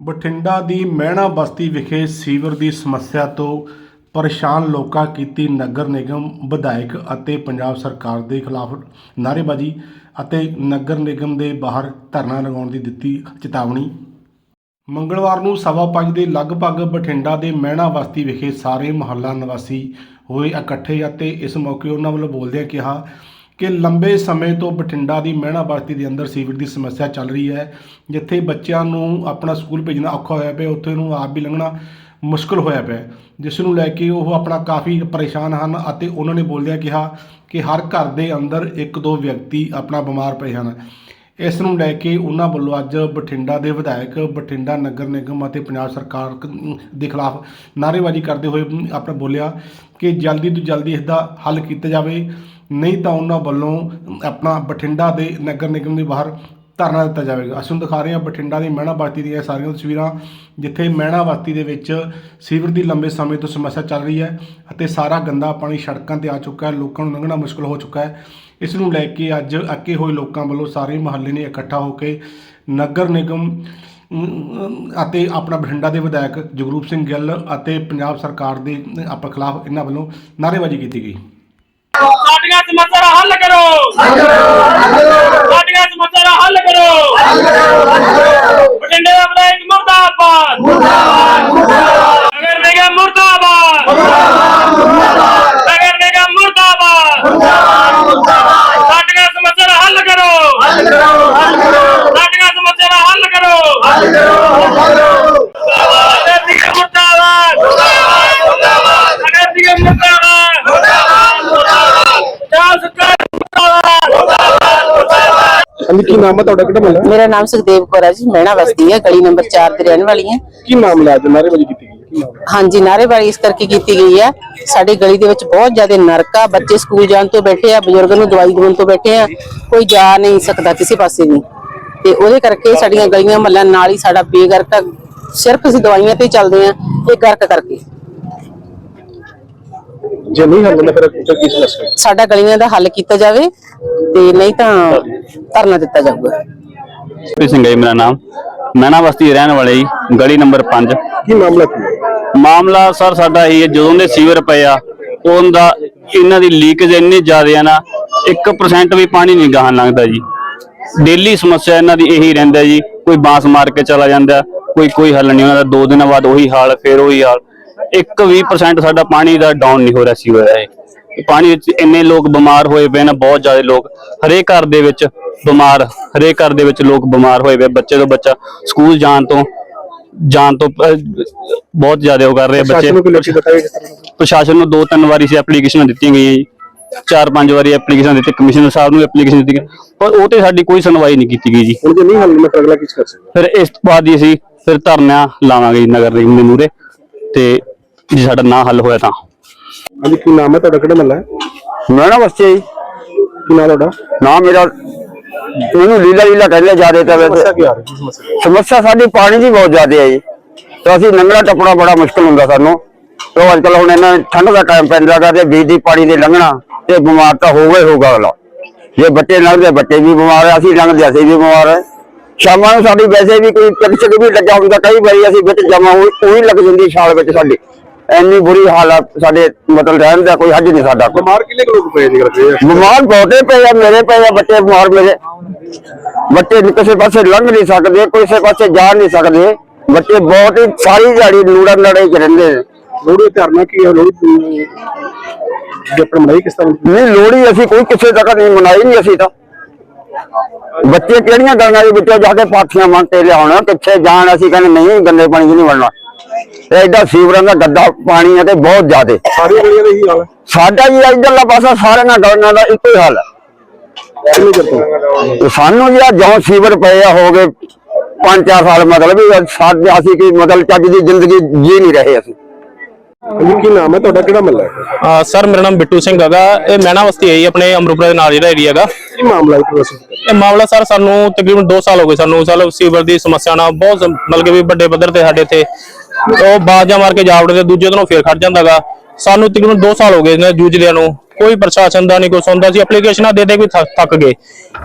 ਬਠਿੰਡਾ ਦੀ ਮਹਿਣਾ ਬਸਤੀ ਵਿਖੇ ਸੀਵਰ ਦੀ ਸਮੱਸਿਆ ਤੋਂ ਪਰੇਸ਼ਾਨ ਲੋਕਾਂ ਕੀਤੀ ਨਗਰ ਨਿਗਮ ਵਿਧਾਇਕ ਅਤੇ ਪੰਜਾਬ ਸਰਕਾਰ ਦੇ ਖਿਲਾਫ ਨਾਅਰੇਬਾਜ਼ੀ ਅਤੇ ਨਗਰ ਨਿਗਮ ਦੇ ਬਾਹਰ ਧਰਨਾ ਲਗਾਉਣ ਦੀ ਦਿੱਤੀ ਚੇਤਾਵਨੀ। ਮੰਗਲਵਾਰ ਨੂੰ ਸਵਾ ਪੰਜ ਦੇ ਲਗਭਗ ਬਠਿੰਡਾ ਦੇ ਮਹਿਣਾ ਬਸਤੀ ਵਿਖੇ ਸਾਰੇ ਮੁਹੱਲਾ ਨਿਵਾਸੀ ਹੋਏ ਇਕੱਠੇ ਅਤੇ ਇਸ ਮੌਕੇ ਉਹਨਾਂ ਵੱਲੋਂ ਬੋਲਦਿਆਂ ਕਿਹਾ ਕਿ ਲੰਬੇ ਸਮੇਂ ਤੋਂ ਬਠਿੰਡਾ ਦੀ ਮਹਿਣਾ ਬਸਤੀ ਦੇ ਅੰਦਰ ਸੀਵਰ ਦੀ ਸਮੱਸਿਆ ਚੱਲ ਰਹੀ ਹੈ, ਜਿੱਥੇ ਬੱਚਿਆਂ ਨੂੰ ਆਪਣਾ ਸਕੂਲ ਭੇਜਣਾ ਔਖਾ ਹੋਇਆ ਪਿਆ, ਉੱਥੇ ਨੂੰ ਆਪ ਵੀ ਲੰਘਣਾ ਮੁਸ਼ਕਲ ਹੋਇਆ ਪਿਆ। ਜਿਸ ਨੂੰ ਲੈ ਕੇ ਉਹ ਆਪਣਾ ਕਾਫੀ ਪਰੇਸ਼ਾਨ ਹਨ ਅਤੇ ਉਹਨਾਂ ਨੇ ਬੋਲਦਿਆਂ ਕਿਹਾ ਕਿ ਹਰ ਘਰ ਦੇ ਅੰਦਰ ਇੱਕ ਦੋ ਵਿਅਕਤੀ ਆਪਣਾ ਬਿਮਾਰ ਪਏ ਹਨ। ਇਸ ਨੂੰ ਲੈ ਕੇ ਉਹਨਾਂ ਵੱਲੋਂ ਅੱਜ ਬਠਿੰਡਾ ਦੇ ਵਿਧਾਇਕ, ਬਠਿੰਡਾ ਨਗਰ ਨਿਗਮ ਅਤੇ ਪੰਜਾਬ ਸਰਕਾਰ ਦੇ ਖਿਲਾਫ ਨਾਅਰੇਬਾਜ਼ੀ ਕਰਦੇ ਹੋਏ ਆਪਣਾ ਬੋਲਿਆ ਕਿ ਜਲਦੀ ਤੋਂ ਜਲਦੀ ਇਸ ਦਾ ਹੱਲ ਕੀਤਾ ਜਾਵੇ। ਨਹੀਂ ਤਾਂ ਉਹਨਾਂ ਵੱਲੋਂ ਆਪਣਾ ਬਠਿੰਡਾ ਦੇ ਨਗਰ ਨਿਗਮ ਦੇ ਬਾਹਰ ਧਰਨਾ ਦਿੱਤਾ ਜਾਵੇਗਾ। ਅਸੀਂ ਹੁਣ ਦਿਖਾ ਰਹੇ ਹਾਂ ਬਠਿੰਡਾ ਦੀ ਮਹਿਣਾ ਬਸਤੀ ਦੀਆਂ ਸਾਰੀਆਂ ਤਸਵੀਰਾਂ, ਜਿੱਥੇ ਮਹਿਣਾ ਬਸਤੀ ਦੇ ਵਿੱਚ ਸੀਵਰ ਦੀ ਲੰਬੇ ਸਮੇਂ ਤੋਂ ਸਮੱਸਿਆ ਚੱਲ ਰਹੀ ਹੈ ਅਤੇ ਸਾਰਾ ਗੰਦਾ ਪਾਣੀ ਸੜਕਾਂ ਤੇ ਆ ਚੁੱਕਾ ਹੈ, ਲੋਕਾਂ ਨੂੰ ਲੰਘਣਾ ਮੁਸ਼ਕਲ ਹੋ ਚੁੱਕਾ ਹੈ। ਇਸ ਨੂੰ ਲੈ ਕੇ ਅੱਜ ਅੱਕੇ ਹੋਏ ਲੋਕਾਂ ਵੱਲੋਂ ਸਾਰੇ ਮਹੱਲੇ ਨੇ ਇਕੱਠਾ ਹੋ ਕੇ ਨਗਰ ਨਿਗਮ ਅਤੇ ਆਪਣਾ ਬਠਿੰਡਾ ਦੇ ਵਿਧਾਇਕ ਜਗਰੂਪ ਸਿੰਘ ਗਿੱਲ ਅਤੇ ਪੰਜਾਬ ਸਰਕਾਰ ਦੇ ਆਪਾਂ ਖਿਲਾਫ ਇਹਨਾਂ ਵੱਲੋਂ ਨਾਅਰੇਬਾਜ਼ੀ ਕੀਤੀ ਗਈ। ਸਾਡੀਆਂ ਸਮੱਸਿਆ ਦਾ ਹੱਲ ਕਰੋ ਸਾਡੀਆਂ ਸਮੱਸਿਆ ਦਾ ਹੱਲ ਕਰੋ ਬਠਿੰਡੇ ਦਾ ਵਿਧਾਇਕ ਮੁਰਦਾਬਾਦ ਨਗਰ ਨਿਗਮ ਮੁਰਦਾਬਾਦ ਨਗਰ ਨਿਗਮ ਮੁਰਦਾਬਾਦ ਸਾਡੀਆਂ ਸਮੱਸਿਆ ਦਾ ਹੱਲ ਕਰੋ ਸਾਡੀਆਂ ਸਮੱਸਿਆ ਦਾ ਹੱਲ ਕਰੋ ਨਗਰ ਨਿਗਮ ਮੁਰਦਾਬਾਦ ਨਗਰ ਨਿਗਮ ਮੁਰਦਾਬਾਦ ਚਾਲ ਸਰਕਾਰ ਮੁਰਦਾਬਾਦ ਹਾਂਜੀ ਕੀ ਨਾਮ ਹੈ ਤੁਹਾਡਾ ਕਿਹੜਾ ਮਹੱਲਾ ਹੈ? ਮੇਰਾ ਨਾਮ ਸੁਖਦੇਵ ਕੌਰ ਹੈ ਜੀ ਮਹਿਣਾ ਵਸਦੀ ਹੈ ਗਲੀ ਨੰਬਰ 4 ਤੇ ਰਹਿਣ ਵਾਲੀ ਹਾਂ ਕੀ ਮਾਮਲਾ ਹੈ ਅੱਜ ਨਾਰੇਬਾਜ਼ੀ ਕੀਤੀ ਗਈ ਹੈ? ਕੀ ਮਾਮਲਾ ਹਾਂਜੀ ਨਾਅਰੇਬਾਜ਼ੀ ਇਸ ਕਰਕੇ ਕੀਤੀ ਗਈ ਹੈ ਸਾਡੀ ਗਲੀ ਦੇ ਵਿੱਚ ਬਹੁਤ ਜ਼ਿਆਦਾ ਨਰਕ ਆ ਬੱਚੇ ਸਕੂਲ ਜਾਣ ਤੋਂ ਬੈਠੇ ਆ ਬਜ਼ੁਰਗ ਨੂੰ ਦਵਾਈ ਦੇਣ ਤੋਂ ਬੈਠੇ ਆ ਕੋਈ ਜਾ ਨਹੀਂ ਸਕਦਾ ਕਿਸੇ ਪਾਸੇ ਵੀ ਤੇ ਉਹਦੇ ਕਰਕੇ ਸਾਡੀਆਂ ਗਲੀਆਂ ਮਹੱਲਿਆਂ ਨਾਲ ਹੀ ਸਾਡਾ ਬੇਗਰਕ ਆ। ਸਿਰਫ ਅਸੀਂ ਦਵਾਈਆਂ ਤੇ ਹੀ ਚੱਲਦੇ ਆ ਇਹ ਗਰਕ ਕਰਕੇ ਜੇ ਨਹੀਂ ਹੱਲ ਹੁੰਦਾ ਫਿਰ ਫਿਰ ਕੀ ਸਮੱਸਿਆ? ਸਾਡਾ ਗਲੀਆਂ ਦਾ ਹੱਲ ਕੀਤਾ ਜਾਵੇ ਤੇ ਨਹੀਂ ਤਾਂ ਧਰਨਾ ਦਿੱਤਾ ਜਾਊਗਾ। ਪ੍ਰੀਤ ਸਿੰਘ ਹੈ ਮੇਰਾ ਨਾਮ। ਮੈਨਾ ਬਸਤੀ ਰਹਿਣ ਵਾਲੇ ਜੀ ਗਲੀ ਨੰਬਰ 5 ਕੀ ਮਾਮਲਾ ਕੀ ਹੈ? ਮਾਮਲਾ ਸਰ ਸਾਡਾ ਇਹ ਹੈ ਜਦੋਂ ਦੇ ਸੀਵਰ ਪਏ ਆ ਉਹਦਾ ਇਹਨਾਂ ਦੀ ਲੀਕੇਜ ਇੰਨੀ ਜ਼ਿਆਦਾ ਆ ਨਾ 1% ਵੀ ਪਾਣੀ ਨਹੀਂ ਗਾਹਾਂ ਲੰਘਦਾ ਜੀ। ਡੇਲੀ ਸਮੱਸਿਆ ਇਹਨਾਂ ਦੀ ਇਹੀ ਰਹਿੰਦਾ ਜੀ ਕੋਈ ਬਾਂਸ ਮਾਰ ਕੇ ਚਲਾ ਜਾਂਦਾ ਕੋਈ ਕੋਈ ਹੱਲ ਨਹੀਂ ਉਹਨਾਂ ਦਾ ਦੋ ਦਿਨਾਂ ਬਾਅਦ ਉਹੀ ਹਾਲ ਫਿਰ ਉਹੀ ਹਾਲ। 1-20% ਸਾਡਾ ਪਾਣੀ ਦਾ ਡਾਊਨ ਨਹੀਂ ਹੋ ਰਿਹਾ ਸੀਵਰ ਦਾ ਇਹ। ਪਾਣੀ ਵਿੱਚ ਇੰਨੇ ਲੋਕ ਬਿਮਾਰ ਹੋਏ ਪਏ ਨੇ ਬਹੁਤ ਜ਼ਿਆਦਾ ਲੋਕ। ਹਰੇਕ ਘਰ ਦੇ ਵਿੱਚ ਬਿਮਾਰ ਹਰੇਕ ਘਰ ਦੇ ਵਿੱਚ ਲੋਕ ਬਿਮਾਰ ਹੋਏ ਪਏ ਬੱਚੇ ਤੋਂ ਬੱਚਾ ਸਕੂਲ ਜਾਣ ਤੋਂ ਜਾਣ ਤੋਂ ਬਹੁਤ ਜ਼ਿਆਦਾ ਉਹ ਕਰ ਰਹੇ ਬੱਚੇ। ਪ੍ਰਸ਼ਾਸਨ ਨੂੰ ਦੋ ਤਿੰਨ ਵਾਰੀ ਸੀ ਐਪਲੀਕੇਸ਼ਨਾਂ ਦਿੱਤੀਆਂ ਗਈਆਂ ਜੀ। ਚਾਰ ਪੰਜ ਵਾਰੀ ਐਪਲੀਕੇਸ਼ਨ ਦਿੱਤੀ ਕਮਿਸ਼ਨਰ ਸਾਹਿਬ ਨੂੰ ਐਪਲੀਕੇਸ਼ਨ ਦਿੱਤੀ ਪਰ ਉਹ ਤੇ ਸਾਡੀ ਕੋਈ ਸੁਣਵਾਈ ਨਹੀਂ ਕੀਤੀ ਗਈ ਜੀ। ਹੁਣ ਜੇ ਨਹੀਂ ਹੱਲ ਫਿਰ ਅਗਲਾ ਕੀ ਕਰ ਸਕਦਾ? ਫਿਰ ਇਸ ਤੋਂ ਬਾਅਦ ਹੀ ਅਸੀਂ ਫਿਰ ਧਰਨਾ ਲਾਵਾਂਗੇ ਨਗਰ ਨਿਗਮ ਦੇ ਮੂਹਰੇ। ਤੇ ਜੇ ਸਾਡਾ ਨਾ ਹੱਲ ਹੋਇਆ ਤਾਂ। ਹਾਂਜੀ ਕੀ ਨਾਮ ਹੈ ਤੁਹਾਡਾ? ਕਿਹੜਾ ਮਹੱਲਾ ਹੈ? ਮੇਰਾ ਬੱਚੇ ਜੀ। ਕੀ ਨਾਮ ਤੁਹਾਡਾ? ਨਾ ਮੇਰਾ ਮੈਨੂੰ ਲੀਲਾ ਲੀਲਾ ਕਹਿੰਦੇ ਜਿਆਦੇ ਤਾਂ ਸਮੱਸਿਆ ਵੈਸੇ ਕੀ ਆ ਰਹੀ ਹੈ ਸਮੱਸਿਆ ਸਮੱਸਿਆ ਸਾਡੀ ਪਾਣੀ ਦੀ ਬਹੁਤ ਜ਼ਿਆਦਾ ਹੈ ਜੀ। ਤੇ ਅਸੀਂ ਲੰਘਣਾ ਟੱਪਣਾ ਬੜਾ ਮੁਸ਼ਕਲ ਹੁੰਦਾ ਸਾਨੂੰ। ਤੇ ਅੱਜ ਕੱਲ ਹੁਣ ਇਹਨਾਂ ਠੰਡ ਦਾ ਟਾਈਮ ਪੈਂਦਾ ਗਾ ਤੇ ਬਿਜਲੀ ਪਾਣੀ ਦੇ ਲੰਘਣਾ ਤੇ ਬਿਮਾਰ ਤਾਂ ਹੋਊਗਾ ਹੀ ਹੋਊਗਾ ਅਗਲਾ। ਜੇ ਬੱਚੇ ਲੰਘਦੇ ਬੱਚੇ ਵੀ ਬਿਮਾਰ ਆ ਅਸੀਂ ਲੰਘਦੇ ਅਸੀਂ ਵੀ ਬਿਮਾਰ ਆ। ਸ਼ਾਮਾਂ ਨੂੰ ਸਾਡੀ ਵੈਸੇ ਵੀ ਕੋਈ ਚਿਕ ਵੀ ਲੱਗਾ ਹੁੰਦਾ ਕਈ ਵਾਰੀ ਅਸੀਂ ਵਿੱਚ ਜਮਾ ਉਹੀ ਲੱਗ ਜਾਂਦੀ ਛਾਲ ਵਿੱਚ ਸਾਡੀ। ਇੰਨੀ ਬੁਰੀ ਹਾਲਤ ਸਾਡੇ ਮਤਲਬ ਰਹਿਣ ਦਾ ਕੋਈ ਹੱਜ ਨਹੀਂ ਸਾਡਾ। ਬਿਮਾਰ ਕਿੰਨੇ ਲੋਕ ਪਏ ਨੇ ਕਰਦੇ ਆ ਬਿਮਾਰ ਬਹੁਤੇ ਪਏ ਆ ਮੇਰੇ ਪਏ ਆ ਬੱਚੇ ਬਿਮਾਰ ਮੇਰੇ। ਬੱਚੇ ਕਿਸੇ ਪਾਸੇ ਲੰਘ ਨਹੀਂ ਸਕਦੇ ਕਿਸੇ ਪਾਸੇ ਜਾ ਨਹੀਂ ਸਕਦੇ। ਬੱਚੇ ਬਹੁਤ ਹੀ ਸਾਰੀ ਦਿਹਾੜੀ ਲੂੜਾ ਲੜੇ ਚ ਰਹਿੰਦੇ ਨੇ। ਲੋੜੀ ਧਰਨਾ ਕੀ ਹੈ? ਲੋੜੀ ਜੇ ਆਪਣਾ ਮਨਾਈ ਕਿਸ ਤਰ੍ਹਾਂ? ਨਹੀਂ ਲੋੜੀ ਅਸੀਂ ਕੋਈ ਕਿਸੇ ਜਗ੍ਹਾ ਨਹੀਂ ਮਨਾਈ ਨਹੀਂ ਅਸੀਂ ਤਾਂ। ਬੱਚੇ ਕਿਹੜੀਆਂ ਗੱਲਾਂ ਦੇ ਵਿੱਚੋਂ ਜਾ ਕੇ ਪਾਥੀਆਂ ਮੰਗ ਕੇ ਲਿਆਉਣਾ ਕਿੱਥੇ ਜਾਣ ਅਸੀਂ ਕਹਿੰਦੇ ਨਹੀਂ ਗੰਦੇ ਪਾਣੀ 'ਚ ਨਹੀਂ ਵੜਨਾ। ਤੇ ਐਡਾ ਸੀਵਰਾਂ ਦਾ ਗੱਦਾ ਪਾਣੀ ਹੈ ਤੇ ਬਹੁਤ ਜ਼ਿਆਦੇ। ਸਾਰੀਆਂ ਗਲੀਆਂ ਦਾ ਇਹੀ ਹਾਲ ਹੈ। ਸਾਡਾ ਜੀ ਇਧਰਲਾ ਪਾਸਾ ਸਾਰਿਆਂ ਗਲੀਆਂ ਦਾ ਇੱਕੋ ਹੀ ਹਾਲ ਹੈ। ਸਾਨੂੰ ਜਿਹੜਾ ਜਿਉਂ ਸੀਵਰ ਪਏ ਆ ਹੋ ਗਏ 5-4 ਸਾਲ ਮਤਲਬ ਵੀ ਸਾਡੇ ਅਸੀਂ ਕੀ ਮਤਲਬ ਚੱਜ ਦੀ ਜ਼ਿੰਦਗੀ ਜੀ ਨਹੀਂ ਰਹੇ ਅਸੀਂ। ਕੀ ਨਾਮ ਹੈ ਤੁਹਾਡਾ? ਕਿਹੜਾ ਮਹੱਲਾ ਹੈ? ਸਰ ਮੇਰਾ ਨਾਮ ਬਿੱਟੂ ਸਿੰਘ ਹੈਗਾ। ਇਹ ਮਹਿਣਾ ਵਸਤੀ ਹੈ ਜੀ ਆਪਣੇ ਅਮਰੂਪੁਰਾ ਦੇ ਨਾਲ ਜਿਹੜਾ ਏਰੀਆ ਹੈਗਾ। ਕੀ ਮਾਮਲਾ ਹੈ ਪ੍ਰੋਸੈਸ ਇਹ ਮਾਮਲਾ ਸਰ ਸਾਨੂੰ ਤਕਰੀਬਨ 2 ਸਾਲ ਹੋ ਗਏ ਸਾਨੂੰ। ਸਾਲ ਸੀਵਰ ਦੀ ਸਮੱਸਿਆ ਨਾਲ ਬਹੁਤ ਮਤਲਬ ਕਿ ਵੀ ਵੱਡੇ ਪੱਧਰ ਤੇ ਸਾਡੇ ਇੱਥੇ ਉਹ ਬਾਜਾਂ ਮਾਰ ਕੇ ਜਾਵੜੇ ਤੇ ਦੂਜੇ ਦਿਨੋਂ ਫੇਰ ਖੜ ਜਾਂਦਾਗਾ ਸਾਨੂੰ ਤਕਰੀਬਨ 2 ਸਾਲ ਹੋ ਗਏ ਨੇ ਜੂਝਦਿਆਂ ਨੂੰ। ਕੋਈ ਪ੍ਰਸ਼ਾਸਨ ਦਾ ਨਹੀਂ ਕੋਈ ਸੁਣਦਾ। ਸੀ ਐਪਲੀਕੇਸ਼ਨਾਂ ਦੇ ਦੇ ਵੀ ਥੱਕ ਥੱਕ ਗਏ।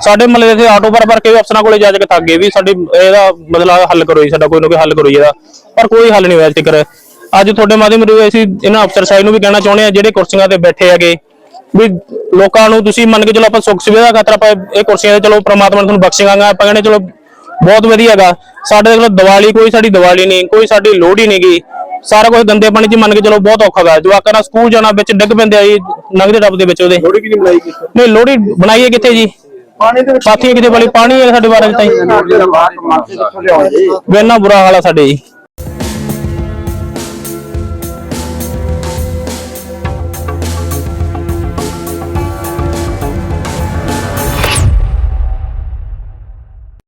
ਸਾਡੇ ਮਤਲਬ ਇੱਥੇ ਆਟੋ ਭਰ ਭਰ ਕੇ ਵੀ ਅਫਸਰਾਂ ਕੋਲੇ ਜਾ ਜਾ ਕੇ ਥੱਕ ਗਏ ਵੀ ਸਾਡੀ ਇਹਦਾ ਮਤਲਬ ਹੱਲ ਕਰੋ ਜੀ ਸਾਡਾ ਕੋਈ ਨਾ ਕੋਈ ਹੱਲ ਕਰੋ ਜੀ ਇਹਦਾ। ਪਰ ਕੋਈ ਹੱਲ ਨਹੀਂ ਹੋਇਆ ਅੱਜ ਤੱਕ। ਅੱਜ ਤੁਹਾਡੇ ਮਾਧਿਅਮ ਰਾਹੀਂ ਅਸੀਂ ਇਹਨਾਂ ਅਫਸਰ ਸਾਹਿਬ ਨੂੰ ਵੀ ਕਹਿਣਾ ਚਾਹੁੰਦੇ ਆ ਜਿਹੜੇ ਕੁਰਸੀਆਂ ਤੇ ਬੈਠੇ ਹੈਗੇ ਵੀ ਲੋਕਾਂ ਨੂੰ ਤੁਸੀਂ ਮੰਨ ਕੇ ਚਲੋ ਆਪਾਂ ਸੁੱਖ ਸੁਵਿਧਾ ਖਾਤਰ ਆਪਾਂ ਇਹ ਕੁਰਸੀਆਂ ਤੇ ਚਲੋ ਪ੍ਰਮਾਤਮਾ ਨੇ ਤੁਹਾਨੂੰ ਬਖਸ਼ੇਗਾ ਆਪਾਂ ਕਹਿੰਦੇ ਚਲੋ ਬਹੁਤ ਵਧੀਆ ਹੈਗਾ। ਸਾਡੇ ਕੋਲ ਦੀਵਾਲੀ ਕੋਈ ਸਾਡੀ ਦੀਵਾਲੀ ਨਹੀਂ ਕੋਈ ਸਾਡੀ ਲੋਹੜੀ ਨਹੀਂ ਗਈ ਸਾਰਾ ਕੁਝ ਗੰਦੇ ਪਾਣੀ 'ਚ ਮੰਨ ਕੇ ਚਲੋ ਬਹੁਤ ਔਖਾ ਗਾ ਜਵਾਕਾਂ ਨਾਲ ਸਕੂਲ ਜਾਣਾ ਵਿੱਚ ਡਿੱਗ ਪੈਂਦੇ ਆ ਜੀ ਲੰਘਦੇ ਟੱਪ ਦੇ ਵਿੱਚ ਉਹਦੇ। ਲੋੜੀ ਨਹੀਂ ਬਣਾਈ ਗਈ? ਨਹੀਂ ਲੋਹੜੀ ਬਣਾਈਏ ਕਿੱਥੇ ਜੀ? ਪਾਣੀ ਦੇ ਵਿੱਚ। ਸਾਥੀਆਂ ਕਿਤੇ ਵਾਲੀ ਪਾਣੀ ਹੈ ਸਾਡੇ ਬਾਰੇ ਤਾਂ ਜੀ। ਬੁਰਾ ਹਾਲ ਆ ਸਾਡੇ ਜੀ।